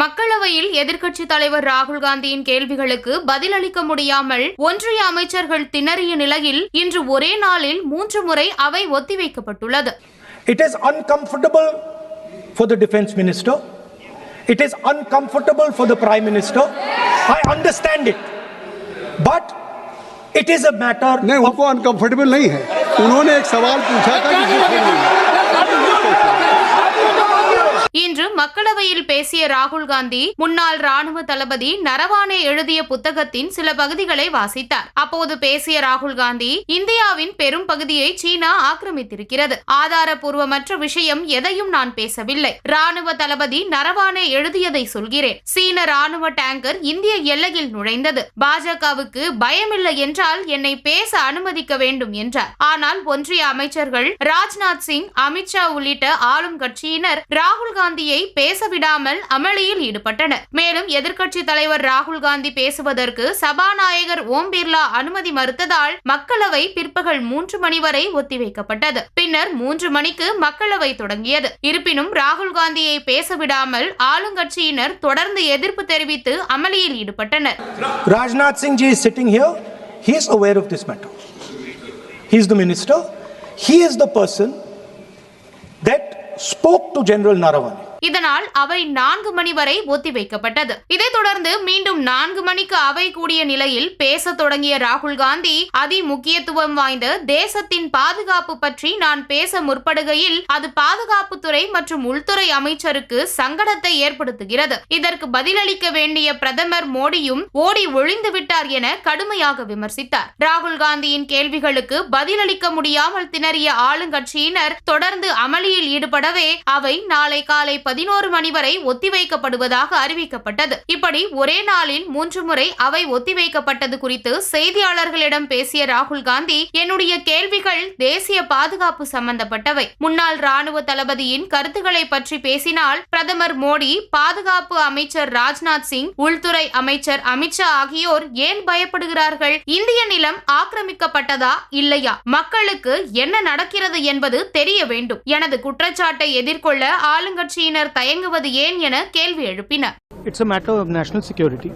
மக்களவையில் எதிர்க்கட்சித் தலைவர் ராகுல் காந்தியின் கேள்விகளுக்கு பதிலளிக்க முடியாமல் ஒன்றிய அமைச்சர்கள் திணறிய நிலையில் இன்று ஒரே நாளில் மூன்று முறை அவை ஒத்திவைக்கப்பட்டுள்ளது It is uncomfortable for the defense minister. It is uncomfortable for the prime minister. I understand it. But it is a matter नहीं of उनको अनकंफर्टेबल नहीं है उन्होंने एक सवाल पूछा था நிகழ்ச்சியில் பேசிய ராகுல் காந்தி முன்னாள் ராணுவ தளபதி நரவானே எழுதிய புத்தகத்தின் சில பகுதிகளை வாசித்தார். அப்போது பேசிய ராகுல் காந்தி இந்தியாவின் பெரும் பகுதியை சீனா ஆக்கிரமித்திருக்கிறது. ஆதாரபூர்வமற்ற விஷயம் எதையும் நான் பேசவில்லை. ராணுவ தளபதி நரவானே எழுதியதை சொல்கிறேன். சீன ராணுவ டேங்கர் இந்திய எல்லையில் நுழைந்தது. பாஜகவுக்கு பயமில்லை என்றால் என்னை பேச அனுமதிக்க வேண்டும் என்றார். ஆனால் ஒன்றிய அமைச்சர்கள் ராஜ்நாத் சிங் அமித்ஷா உள்ளிட்ட ஆளும் கட்சியினர் ராகுல் காந்தியை பேச விடாமல் அமளியில் ஈடுபட்டனர் மேலும் எதிர்க்கட்சி தலைவர் ராகுல் காந்தி பேசுவதற்கு சபாநாயகர் ஓம் பிர்லா அனுமதி மறுத்ததால் மக்களவை பிற்பகல் மூன்று மணி வரை ஒத்திவைக்கப்பட்டது பின்னர் மூன்று மணிக்கு மக்களவை தொடங்கியது இருப்பினும் ராகுல் காந்தியை பேச விடாமல் ஆளுங்கட்சியினர் தொடர்ந்து எதிர்ப்பு தெரிவித்து அமளியில் ஈடுபட்டனர் Rajnath Singh ji sitting here here. He is aware of this matter. He is the minister. He is the person that spoke to General Naravane. இதனால் அவை நான்கு மணி வரை ஒத்திவைக்கப்பட்டது இதைத் தொடர்ந்து மீண்டும் நான்கு மணிக்கு அவை கூடிய நிலையில் பேச தொடங்கிய ராகுல் காந்தி அதி முக்கியத்துவம் வாய்ந்த தேசத்தின் பாதுகாப்பு பற்றி நான் பேச முற்படுகையில் அது பாதுகாப்புத்துறை மற்றும் உள்துறை அமைச்சருக்கு சங்கடத்தை ஏற்படுத்துகிறது. இதற்கு பதிலளிக்க வேண்டிய பிரதமர் மோடியும் ஓடி ஒழிந்து விட்டார் என கடுமையாக விமர்சித்தார். ராகுல் காந்தியின் கேள்விகளுக்கு பதிலளிக்க முடியாமல் திணறிய ஆளுங்கட்சியினர் தொடர்ந்து அமளியில் ஈடுபடவே அவை நாளை காலை பதினோரு மணி வரை ஒத்திவைக்கப்படுவதாக அறிவிக்கப்பட்டது. இப்படி ஒரே நாளில் மூன்று முறை அவை ஒத்திவைக்கப்பட்டது குறித்து செய்தியாளர்களிடம் பேசிய ராகுல் காந்தி என்னுடைய கேள்விகள் தேசிய பாதுகாப்பு சம்பந்தப்பட்டவை. முன்னாள் ராணுவ தளபதியின் கருத்துக்களை பற்றி பேசினால் பிரதமர் மோடி பாதுகாப்பு அமைச்சர் ராஜ்நாத் சிங் உள்துறை அமைச்சர் அமித்ஷா ஆகியோர் ஏன் பயப்படுகிறார்கள்? இந்திய நிலம் ஆக்கிரமிக்கப்பட்டதா இல்லையா? மக்களுக்கு என்ன நடக்கிறது என்பது தெரிய வேண்டும். எனது குற்றச்சாட்டை எதிர்கொள்ள ஆளுங்கட்சியினர் தயங்குவது ஏன் என கேள்வி எழுப்பினர் It's a matter of national security.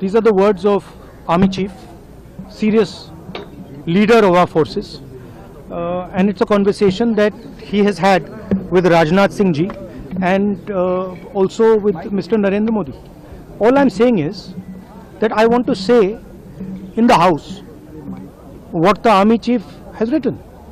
These are the words of Army Chief, serious leader of our forces, uh, and it's a conversation that he has had with Rajnath Singh ji and uh, also with Mr. Narendra Modi. All I'm saying is that I want to say in the House what the Army Chief has written.